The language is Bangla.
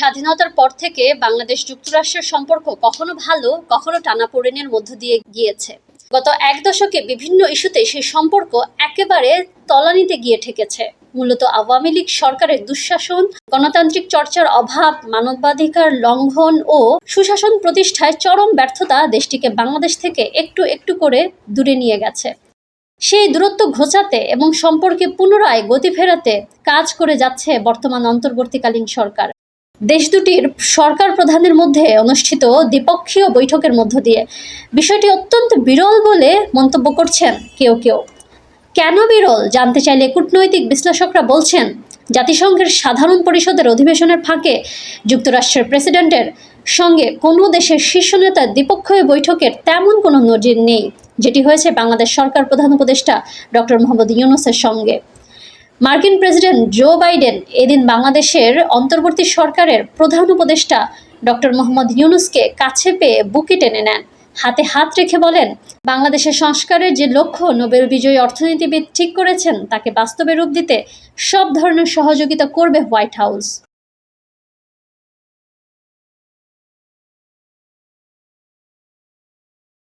স্বাধীনতার পর থেকে বাংলাদেশ যুক্তরাষ্ট্রের সম্পর্ক কখনো ভালো, কখনো টানাপোড়েনের মধ্য দিয়ে গিয়েছে। গত এক দশকে বিভিন্ন ইস্যুতে সেই সম্পর্ক একেবারে তলানিতে গিয়ে ঠেকেছে। মূলত আওয়ামী লীগ সরকারের দুঃশাসন, গণতান্ত্রিক চর্চার অভাব, মানবাধিকার লঙ্ঘন ও সুশাসন প্রতিষ্ঠায় চরম ব্যর্থতা দেশটিকে বাংলাদেশ থেকে একটু একটু করে দূরে নিয়ে গেছে। সেই দূরত্ব ঘোচাতে এবং সম্পর্কে পুনরায় গতি ফেরাতে কাজ করে যাচ্ছে বর্তমান অন্তর্বর্তীকালীন সরকার। দেশ দুটির সরকার প্রধানের মধ্যে অনুষ্ঠিত দ্বিপক্ষীয় বৈঠকের মধ্য দিয়ে। বিষয়টি অত্যন্ত বিরল বলে মন্তব্য করছেন কেউ কেউ। কেন বিরল? জানতে চাইলে কূটনৈতিক বিশ্লেষকরা বলছেন, জাতিসংঘের সাধারণ পরিষদের অধিবেশনের ফাঁকে যুক্তরাষ্ট্রের প্রেসিডেন্টের সঙ্গে কোনো দেশের শীর্ষ নেতার দ্বিপক্ষীয় বৈঠকের তেমন কোনো নজির নেই, যেটি হয়েছে বাংলাদেশ সরকার প্রধান উপদেষ্টা ডক্টর মোহাম্মদ ইউনুসের সঙ্গে। মার্কিন প্রেসিডেন্ট জো বাইডেন এদিন বাংলাদেশের অন্তর্বর্তী সরকারের প্রধান উপদেষ্টা ডক্টর মোহাম্মদ ইউনুসকে কাছে পেয়ে বুকে টেনে নেন। হাতে হাত রেখে বলেন, বাংলাদেশের সংস্কারের যে লক্ষ্য নোবেল বিজয়ী অর্থনীতিবিদ ঠিক করেছেন, তাকে বাস্তবে রূপ দিতে সব ধরনের সহযোগিতা করবে হোয়াইট হাউস।